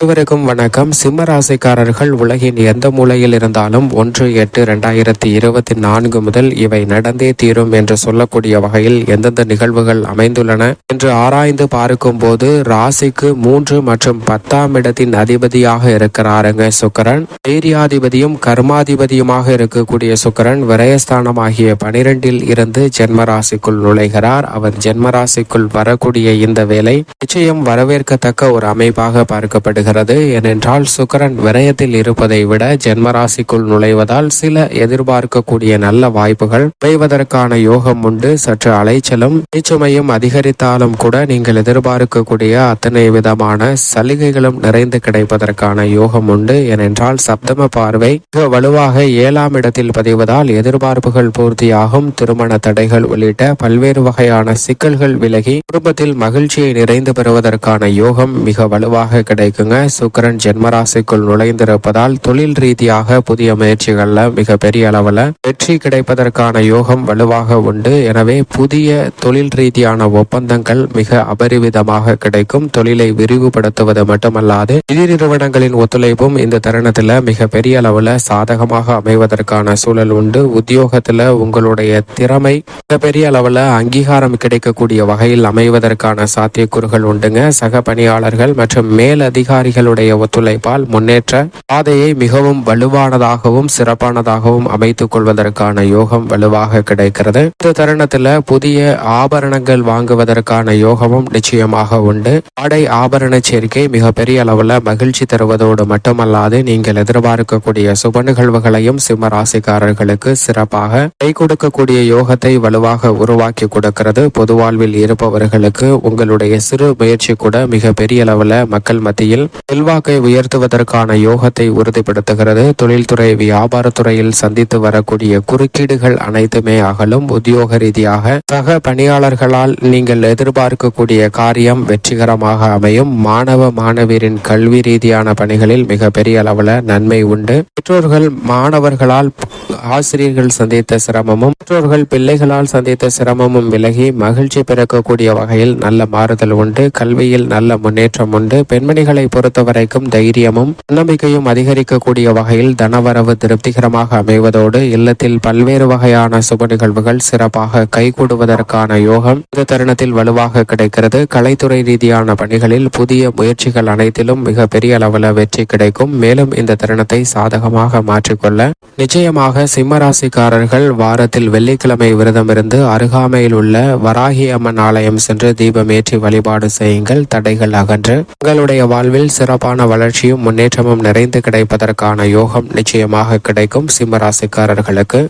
அனைவருக்கும் வணக்கம். சிம்ம ராசிக்காரர்கள் உலகின் எந்த மூலையில் இருந்தாலும் ஒன்று எட்டு ரெண்டாயிரத்தி இருபத்தி நான்கு முதல் இவை நடந்தே தீரும் என்று சொல்லக்கூடிய வகையில் எந்தெந்த நிகழ்வுகள் அமைந்துள்ளன என்று ஆராய்ந்து பார்க்கும் போது ராசிக்கு மூன்று மற்றும் பத்தாம் இடத்தின் அதிபதியாக இருக்கிறாருங்க சுக்கரன். தைரியாதிபதியும் கர்மாதிபதியுமாக இருக்கக்கூடிய சுக்கரன் விரயஸ்தானமாகிய பனிரெண்டில் இருந்து ஜென்ம ராசிக்குள் நுழைகிறார். அவர் ஜென்ம ராசிக்குள் வரக்கூடிய இந்த வேலை நிச்சயம் வரவேற்கத்தக்க ஒரு அமைப்பாக பார்க்கப்படுகிறது. வருகிறது ஏனென்றால் சுக்கரன் விரயத்தில் இருப்பதை விட ஜென்மராசிக்குள் நுழைவதால் சில எதிர்பார்க்கக்கூடிய நல்ல வாய்ப்புகள் விளைவதற்கான யோகம் உண்டு. சற்று அலைச்சலும் நீச்சுமையும் அதிகரித்தாலும் கூட நீங்கள் எதிர்பார்க்கக்கூடிய அத்தனை விதமான சலுகைகளும் நிறைந்து கிடைப்பதற்கான யோகம் உண்டு. ஏனென்றால் சப்தம பார்வை மிக வலுவாக ஏழாம் இடத்தில் பதிவதால் எதிர்பார்ப்புகள் பூர்த்தியாகும். திருமண தடைகள் உள்ளிட்ட பல்வேறு வகையான சிக்கல்கள் விலகி குடும்பத்தில் மகிழ்ச்சியை நிறைந்து பெறுவதற்கான யோகம் மிக வலுவாக கிடைக்குங்க. சுக்கரன் ஜென்மராசிக்குள் நுழைந்திருப்பதால் தொழில் ரீதியாக புதிய முயற்சிகள்ல மிக பெரிய அளவுல வெற்றி கிடைப்பதற்கான யோகம் வலுவாக உண்டு. எனவே புதிய தொழில் ரீதியான ஒப்பந்தங்கள் மிக அபரிவிதமாக கிடைக்கும். தொழிலை விரிவுபடுத்துவது மட்டுமல்லாது நிதி நிறுவனங்களின் ஒத்துழைப்பும் இந்த தருணத்துல மிக பெரிய அளவுல சாதகமாக அமைவதற்கான சூழல் உண்டு. உத்தியோகத்துல உங்களுடைய திறமை மிக பெரிய அளவுல அங்கீகாரம் கிடைக்கக்கூடிய வகையில் அமைவதற்கான சாத்தியக்கூறுகள் உண்டுங்க. சக பணியாளர்கள் மற்றும் மேலதிகாரி அதிகாரிகளுடைய ஒத்துழைப்பால் முன்னேற்ற பாதையை மிகவும் வலுவானதாகவும் சிறப்பானதாகவும் அமைத்துக் கொள்வதற்கான யோகம் வலுவாக கிடைக்கிறது. இந்த தருணத்துல புதிய ஆபரணங்கள் வாங்குவதற்கான யோகமும் நிச்சயமாக உண்டு. ஆடை ஆபரண சேர்க்கை மிக பெரிய அளவுல மகிழ்ச்சி தருவதோடு மட்டுமல்லாது நீங்கள் எதிர்பார்க்கக்கூடிய சுப நிகழ்வுகளையும் சிம்ம ராசிக்காரர்களுக்கு சிறப்பாக கை கொடுக்கக்கூடிய யோகத்தை வலுவாக உருவாக்கி கொடுக்கிறது. பொது வாழ்வில் இருப்பவர்களுக்கு உங்களுடைய சிறு முயற்சி கூட மிக பெரிய அளவுல மக்கள் மத்தியில் செல்வாக்கை உயர்த்துவதற்கான யோகத்தை உறுதிப்படுத்துகிறது. தொழில்துறை வியாபாரத்துறையில் சந்தித்து வரக்கூடிய குறுக்கீடுகள் அனைத்துமே அகலும். உத்தியோக ரீதியாக சக பணியாளர்களால் நீங்கள் எதிர்பார்க்கக்கூடிய காரியம் வெற்றிகரமாக அமையும். மாணவ மாணவியரின் கல்வி ரீதியான பணிகளில் மிக பெரிய அளவுல நன்மை உண்டு. பெற்றோர்கள் மாணவர்களால் ஆசிரியர்கள் சந்தித்த சிரமமும் பெற்றோர்கள் பிள்ளைகளால் சந்தித்த சிரமமும் விலகி மகிழ்ச்சி பிறக்கக்கூடிய வகையில் நல்ல மாறுதல் உண்டு கல்வியில் நல்ல முன்னேற்றம் உண்டு. பெண்மணிகளை பொறுத்தவரைக்கும் தைரியமும் நம்பிக்கையும் அதிகரிக்கக்கூடிய வகையில் தனவரவு திருப்திகரமாக அமைவதோடு இல்லத்தில் பல்வேறு வகையான சுப நிகழ்வுகள் சிறப்பாக கைகூடுவதற்கான யோகம் இந்த தருணத்தில் வலுவாக கிடைக்கிறது. கலைத்துறை ரீதியான பணிகளில் புதிய முயற்சிகள் அனைத்திலும் மிக பெரிய அளவில் வெற்றி கிடைக்கும். மேலும் இந்த தருணத்தை சாதகமாக மாற்றிக்கொள்ள நிச்சயமாக சிம்மராசிக்காரர்கள் வாரத்தில் வெள்ளிக்கிழமை விரதமிருந்து அருகாமையில் உள்ள வராகி அம்மன் ஆலயம் சென்று தீபமேற்றி வழிபாடு செய்யுங்கள் தடைகள் அகன்று. உங்களுடைய வாழ்வில் சிறப்பான வளர்ச்சியும் முன்னேற்றமும் நிறைந்து கிடைப்பதற்கான யோகம் நிச்சயமாக கிடைக்கும் சிம்மராசிக்காரர்களுக்கு.